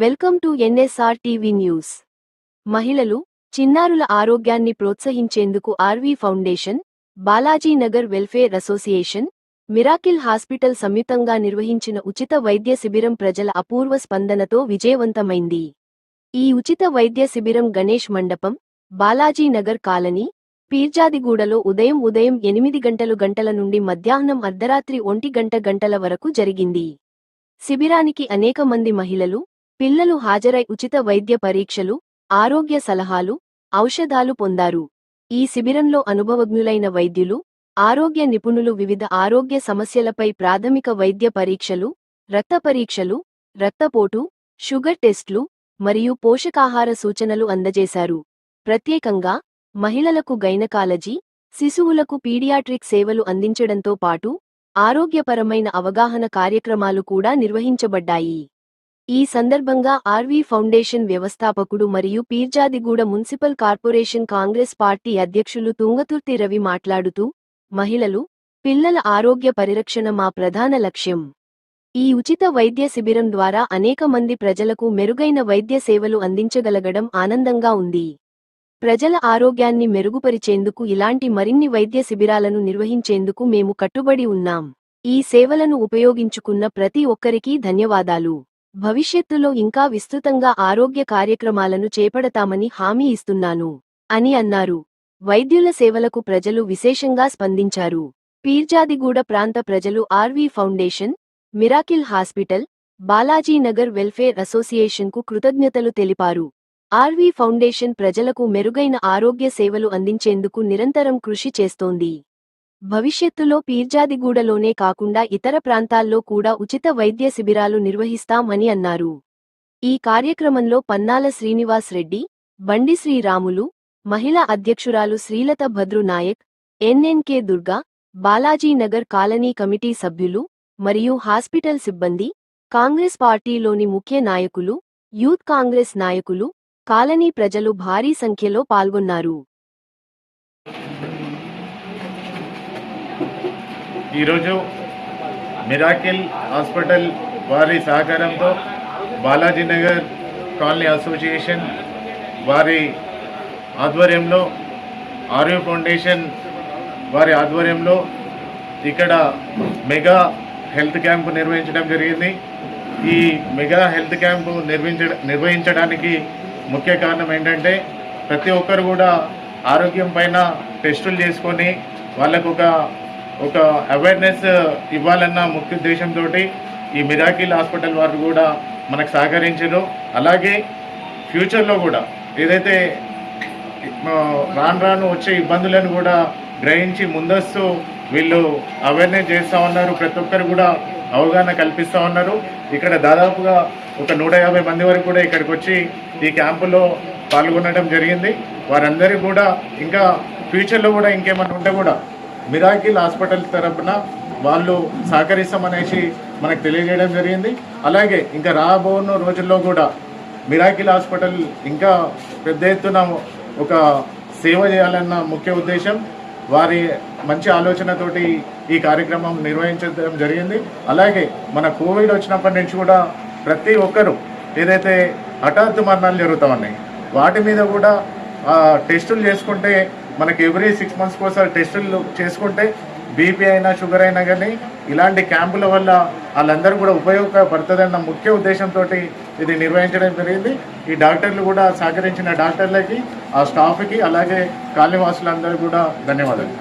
Welcome to NSR TV news. మహిళలు చిన్నారుల ఆరోగ్యాన్ని ప్రోత్సహించేందుకు RV foundation Balaji Nagar welfare association miracle hospital సంయుక్తంగా నిర్వహించిన ఉచిత వైద్య శిబిరం ప్రజల అపూర్వ స్పందనతో విజయవంతమైంది. ఈ ఉచిత వైద్య శిబిరం గణేష్ మండపం బాలాజీ నగర్ కాలనీ పీర్జాదిగూడలో ఉదయం ఉదయం ఎనిమిది గంటలు గంటల నుండి మధ్యాహ్నం అర్ధరాత్రి ఒంటి గంట గంటల వరకు జరిగింది. శిబిరానికి అనేక మంది మహిళలు పిల్లలు హాజరై ఉచిత వైద్య పరీక్షలు ఆరోగ్య సలహాలు ఔషధాలు పొందారు. ఈ శిబిరంలో అనుభవజ్ఞులైన వైద్యులు ఆరోగ్య నిపుణులు వివిధ ఆరోగ్య సమస్యలపై ప్రాథమిక వైద్య పరీక్షలు రక్త పరీక్షలు రక్తపోటు షుగర్ టెస్ట్లు మరియు పోషకాహార సూచనలు అందజేశారు. ప్రత్యేకంగా మహిళలకు గైనకాలజీ శిశువులకు పీడియాట్రిక్ సేవలు అందించడంతో పాటు ఆరోగ్యపరమైన అవగాహన కార్యక్రమాలు కూడా నిర్వహించబడ్డాయి. ఈ సందర్భంగా ఆర్వీ ఫౌండేషన్ వ్యవస్థాపకుడు మరియు Peerzadiguda municipal corporation Congress party అధ్యక్షులు తుంగతుర్తి రవి మాట్లాడుతూ మహిళలు పిల్లల ఆరోగ్య పరిరక్షణ మా ప్రధాన లక్ష్యం. ఈ ఉచిత వైద్య శిబిరం ద్వారా అనేక మంది ప్రజలకు మెరుగైన వైద్య సేవలు అందించగలగడం ఆనందంగా ఉంది. ప్రజల ఆరోగ్యాన్ని మెరుగుపరిచేందుకు ఇలాంటి మరిన్ని వైద్య శిబిరాలను నిర్వహించేందుకు మేము కట్టుబడి ఉన్నాం. ఈ సేవలను ఉపయోగించుకున్న ప్రతి ఒక్కరికీ ధన్యవాదాలు. భవిష్యత్తులో ఇంకా విస్తృతంగా ఆరోగ్య కార్యక్రమాలను చేపడతామని హామీ ఇస్తున్నాను అని అన్నారు. వైద్యుల సేవలకు ప్రజలు విశేషంగా స్పందించారు. పీర్జాదిగూడ ప్రాంత ప్రజలు RV foundation miracle hospital Balajinagar welfare అసోసియేషన్కు కృతజ్ఞతలు తెలిపారు. ఆర్వీ ఫౌండేషన్ ప్రజలకు మెరుగైన ఆరోగ్య సేవలు అందించేందుకు నిరంతరం కృషి చేస్తోంది. భవిష్యత్తులో పీర్జాదిగూడలోనే కాకుండా ఇతర ప్రాంతాల్లో కూడా ఉచిత వైద్య శిబిరాలు నిర్వహిస్తామని అన్నారు. ఈ కార్యక్రమంలో పన్నాల శ్రీనివాస్ రెడ్డి బండి శ్రీరాములు మహిళా అధ్యక్షురాలు Srilatha Bhadru Naik NNK Durga Balajinagar colony committee సభ్యులు మరియు హాస్పిటల్ సిబ్బంది కాంగ్రెస్ పార్టీలోని ముఖ్య నాయకులు యూత్ కాంగ్రెస్ నాయకులు కాలనీ ప్రజలు భారీ సంఖ్యలో పాల్గొన్నారు. ఈరోజు మిరాకిల్ హాస్పిటల్ వారి సహకారంతో బాలాజీ నగర్ కాలనీ అసోసియేషన్ వారి ఆధ్వర్యంలో ఆర్యూ ఫౌండేషన్ వారి ఆధ్వర్యంలో ఇక్కడ మెగా హెల్త్ క్యాంప్ నిర్వహించడం జరిగింది. ఈ మెగా హెల్త్ క్యాంపు నిర్వహించ నిర్వహించడానికి ముఖ్య కారణం ఏంటంటే ప్రతి ఒక్కరు కూడా ఆరోగ్యం పైన టెస్టులు చేసుకొని వాళ్ళకు ఒక ఒక అవేర్నెస్ uh, ఇవ్వాలన్న ముఖ్య ఉద్దేశంతో ఈ మిరాకిల్ హాస్పిటల్ వారు కూడా మనకు సహకరించారు. అలాగే ఫ్యూచర్లో కూడా ఏదైతే రాను రాను వచ్చే ఇబ్బందులను కూడా గ్రహించి ముందస్తు వీళ్ళు అవేర్నెస్ చేస్తూ ఉన్నారు. ప్రతి ఒక్కరు కూడా అవగాహన కల్పిస్తూ ఉన్నారు. ఇక్కడ దాదాపుగా ఒక నూట యాభై మంది వరకు కూడా ఇక్కడికి వచ్చి ఈ క్యాంపులో పాల్గొనడం జరిగింది. వారందరూ కూడా ఇంకా ఫ్యూచర్లో కూడా ఇంకేమైనా ఉంటే కూడా మిరాకిల్ హాస్పిటల్ తరపున వాళ్ళు సహకరిస్తామనేసి మనకు తెలియజేయడం జరిగింది. అలాగే ఇంకా రాబోను రోజుల్లో కూడా మిరాకిల్ హాస్పిటల్ ఇంకా పెద్ద ఎత్తున ఒక సేవ చేయాలన్న ముఖ్య ఉద్దేశం వారి మంచి ఆలోచనతోటి ఈ కార్యక్రమం నిర్వహించడం జరిగింది. అలాగే మన కోవిడ్ వచ్చినప్పటి నుంచి కూడా ప్రతి ఒక్కరూ ఏదైతే హఠాత్తు మరణాలు జరుగుతూ ఉన్నాయి వాటి మీద కూడా టెస్టులు చేసుకుంటే మనకి ఎవ్రీ సిక్స్ మంత్స్కి ఒకసారి టెస్టులు చేసుకుంటే బీపీ అయినా షుగర్ అయినా కానీ ఇలాంటి క్యాంపుల వల్ల వాళ్ళందరూ కూడా ఉపయోగపడుతుందన్న ముఖ్య ఉద్దేశంతో ఇది నిర్వహించడం జరిగింది. ఈ డాక్టర్లు కూడా సహకరించిన డాక్టర్లకి ఆ స్టాఫ్కి అలాగే కాలనీవాసులందరూ కూడా ధన్యవాదాలు.